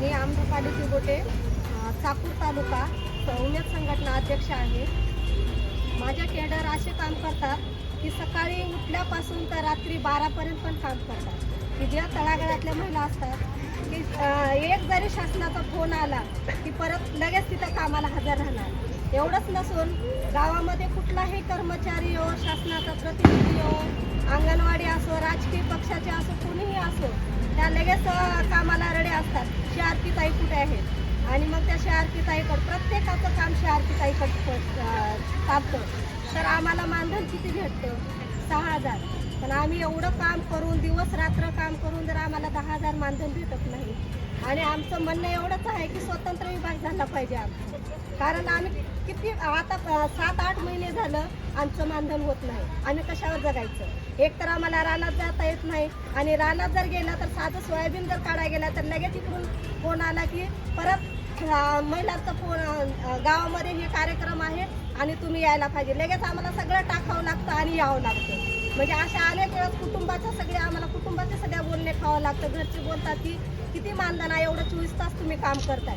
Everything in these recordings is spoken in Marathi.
मी आम्रपाली तिगोटे चाकूर तालुका उमेद संघटना अध्यक्ष आहे. माझ्या केडर असे काम करतात की सकाळी उठल्यापासून तर रात्री बारापर्यंत पण काम करतात. की ज्या तळागाळातल्या महिला असतात की एक जरी शासनाचा फोन आला की परत लगेच तिथं कामाला हजर राहणार. एवढंच नसून गावामध्ये कुठलाही कर्मचारी हो शासनाचा प्रतिनिधी हो अंगणवाडी असो राजकीय पक्षाचे असो कुणीही असो त्या लगेच कामाला रडे असतात. शहारती ताई कुठे आहेत? आणि मग त्या शहारती ताईकडं प्रत्येकाचं काम शहारती ताईकड चालतं. तर आम्हाला मानधन किती भेटतं? सहा हजार. पण आम्ही एवढं काम करून दिवस रात्र काम करून जर आम्हाला दहा हजार मानधन भेटत नाही आणि आमचं म्हणणं एवढंच आहे की स्वतंत्र विभाग झाला पाहिजे आमचा. कारण आम्ही किती आता सात आठ महिने झालं आमचं मानधन होत नाही. आम्ही कशावर जगायचं? एक तर आम्हाला रानात जाता येत नाही. आणि रानात जर गेला तर साधं सोयाबीन जर काढा गेला तर लगेच इकडून फोन आला की परत महिलांचा फोन गावामध्ये हे कार्यक्रम आहे आणि तुम्ही यायला पाहिजे. लगेच आम्हाला सगळं टाकावं लागतं आणि यावं लागतं. म्हणजे अशा अनेक वेळेस कुटुंबाच्या सगळ्या आम्हाला कुटुंबाचे सगळ्या बोलणे खावं लागतं. घरचे बोलतात की किती मानधन आहे एवढं चोवीस तास तुम्ही काम करताय.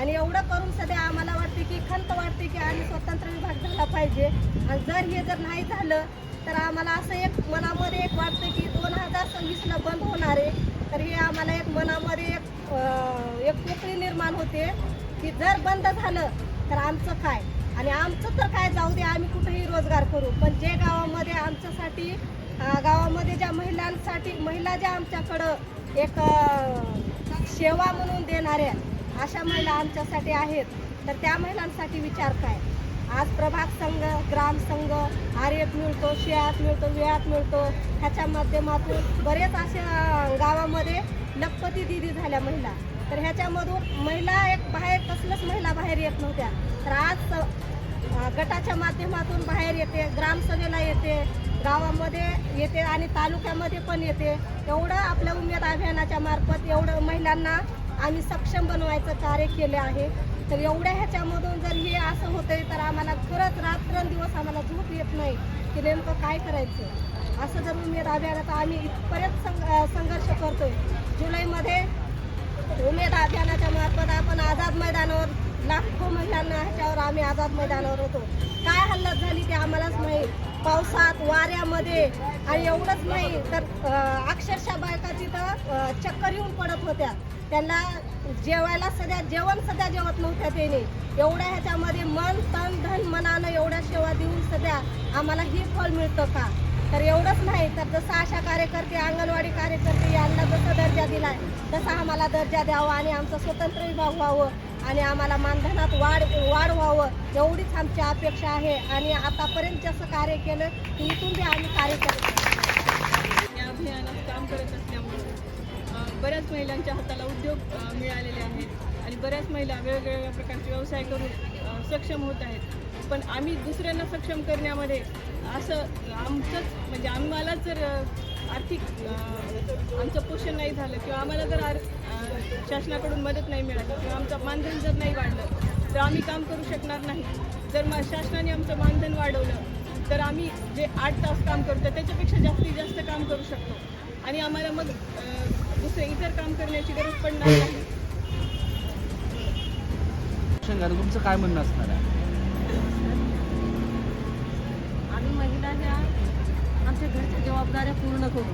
आणि एवढं करून सध्या आम्हाला वाटते की खंत वाटते की आम्ही स्वतंत्र विभाग झाला पाहिजे. आणि जर हे जर नाही झालं तर आम्हाला असं एक मनामध्ये एक वाटतं की दोन हजार सव्वीसला बंद होणार आहे. तर हे आम्हाला एक मनामध्ये एक एक पोकळी निर्माण होते की जर बंद झालं तर आमचं काय? आणि आमचं तर काय जाऊ दे आम्ही कुठेही रोजगार करू. पण जे गावामध्ये आमच्यासाठी गावामध्ये ज्या महिलांसाठी महिला ज्या आमच्याकडं एक सेवा म्हणून देणाऱ्या अशा महिला आमच्यासाठी आहेत. तर त्या महिलांसाठी विचार काय? आज प्रभाग संघ ग्राम संघ आर्यत मिळतो शेळात मिळतो वेळात मिळतो. ह्याच्या माध्यमातून बरेच अशा गावामध्ये लखपती दिदी झाल्या महिला. तर ह्याच्यामधून महिला एक बाहेर कसलंच महिला बाहेर येत नव्हत्या. तर आज गटाच्या माध्यमातून बाहेर येते ग्रामसभेला येते. गावामध्ये येते आणि तालुक्यामध्ये पण येते. एवढं आपल्या उमेद अभियानाच्या मार्फत एवढं महिलांना आम्ही सक्षम बनवायचं कार्य केले आहे. तर एवढ्या ह्याच्यामधून जर हे असं होतंय तर आम्हाला खरंच रात्रंदिवस आम्हाला झोप येत नाही की नेमकं काय करायचं? असं जर उमेद अभियानाचा आम्ही इथपर्यंत संघ संघर्ष करतोय. जुलैमध्ये उमेद अभियानाच्या मार्फत आपण आझाद मैदानावर लाखो महिलांना ह्याच्यावर आम्ही आझाद मैदानावर होतो. काय हल्लत झाली ते आम्हालाच माहीत. पावसात वाऱ्यामध्ये. आणि एवढंच नाही तर अक्षरशः बायका तिथं चक्कर येऊन पडत होत्या. त्यांना जेवायला सध्या जेवण सध्या जेवत नव्हत्या त्याने. एवढ्या ह्याच्यामध्ये मन तन धन मनानं एवढ्या सेवा देऊन सध्या आम्हाला ही फळ मिळतं का? तर एवढंच नाही तर जसं आशा कार्यकर्ते अंगणवाडी कार्यकर्ते यांना जसा दर्जा दिलाय तसा आम्हाला दर्जा द्यावा आणि आमचं स्वतंत्र विभाग व्हावं आणि आम्हाला मानधनात वाढ वाढ व्हावं एवढीच आमची अपेक्षा आहे. आणि आतापर्यंत जसं कार्य केलं की इथून बी आम्ही कार्य करतो या अभियानात काम करत असल्यामुळे बऱ्याच महिलांच्या हाताला उद्योग मिळालेले आहेत आणि बऱ्याच महिला वेगवेगळ्या प्रकारचे व्यवसाय करून सक्षम होत आहेत. पण आम्ही दुसऱ्यांना सक्षम करण्यामध्ये असं आमचंच म्हणजे आम्हाला जर आर्थिक आमचं पोषण नाही झालं किंवा आम्हाला जर आर शासनाकडून मदत नाही मिळाली किंवा आमचं मानधन जर नाही वाढलं तर आम्ही काम करू शकणार नाही. जर मा शासनाने आमचं मानधन वाढवलं तर आम्ही जे आठ तास काम करतो त्याच्यापेक्षा जास्तीत जास्त काम करू शकतो. आणि आम्हाला मग दुसरं दुसरे इतर काम करण्याची गरज पडणार नाही. शंकर तुमचं काय म्हणणं असणार आहे? आमच्या घरच्या जबाबदाऱ्या पूर्ण करू.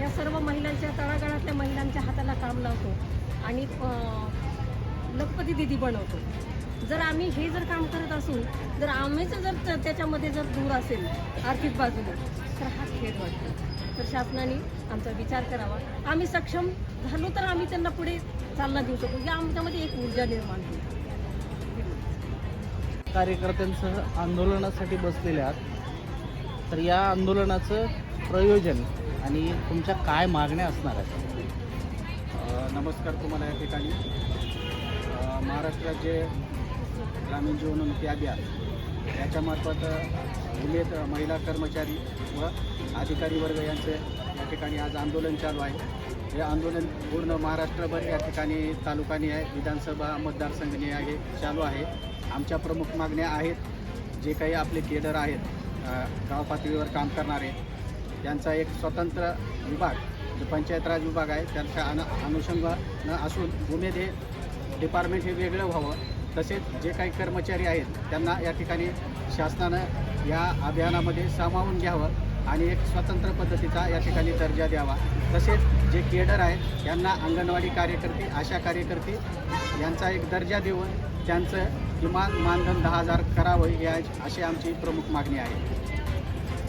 या सर्व महिलांच्या तळागाळातल्या महिलांच्या हाताला काम लावतो आणि लखपती दिदी बनवतो. जर आम्ही हे जर काम करत असू जर आम्हीच जर त्याच्यामध्ये जर दूर असेल आर्थिक बाजूने तर हा खेळ वाटतो. तर शासनाने आमचा विचार करावा. आम्ही सक्षम झालो तर आम्ही त्यांना पुढे चालना देऊ शकू. या आमच्यामध्ये एक ऊर्जा निर्माण होईल. कार्यकर्त्यांसह आंदोलनासाठी बसलेल्या तर या आंदोलनाचं प्रयोजन आणि तुमच्या काय मागण्या असणार आहेत? नमस्कार तुम्हाला या ठिकाणी. अ, महाराष्ट्र राज्य ग्रामीण जीवनोन्नती अभियान याच्यामार्फत उमेद महिला कर्मचारी व अधिकारी वर्ग यांचे या ठिकाणी आज आंदोलन चालू आहे. हे आंदोलन पूर्ण महाराष्ट्रभर या ठिकाणी तालुकानी आहे. विधानसभा मतदारसंघने आहे चालू आहे. आमच्या प्रमुख मागण्या आहेत. जे काही आपले केडर आहेत गाव पातळीवर काम करणारे यांचा एक स्वतंत्र विभाग जो पंचायत राज विभाग आहे त्यांच्या अनु अनुषंगानं असून उमेद हे डिपार्टमेंट हे वेगळं व्हावं. तसेच जे काही कर्मचारी आहेत त्यांना या ठिकाणी शासनानं या अभियानामध्ये सामावून घ्यावं आणि एक स्वतंत्र पद्धतीचा या ठिकाणी दर्जा द्यावा. तसेच जे केडर आहेत यांना अंगणवाडी कार्यकर्ते आशा कार्यकर्ते यांचा एक दर्जा देऊन त्यांचं किमान मानधन दहा हजार करावं ही आज- अशी आमची प्रमुख मागणी आहे.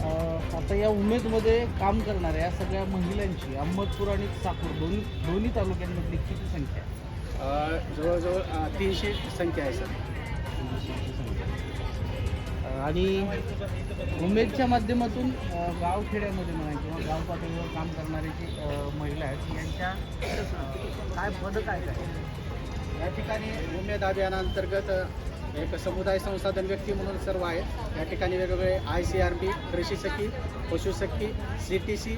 अ, आता या उमेदमध्ये काम करणाऱ्या सगळ्या महिलांची अहमदपूर आणि साकूर दोन्ही दोन्ही तालुक्यांमधली किती संख्या आहे? अ, जवळजवळ अ, तीनशे संख्या आहे सर. अ, आणि उमेदच्या माध्यमातून अ, गावखेड्यामध्ये म्हणा किंवा गाव पातळीवर काम करणारे जे अ, महिला आहेत यांच्या अ, काय पद काय काय? या ठिकाणी उमेद अभियानांतर्गत एक समुदाय संसाधन व्यक्ती म्हणून सर्व आहेत. या ठिकाणी वेगवेगळे आय सी आर पी कृषी सखी पशुसखी C T C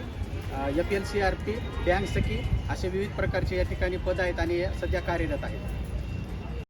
F L C R P bank सखी असे विविध प्रकारचे या ठिकाणी पद आहेत आणि हे सध्या कार्यरत आहेत.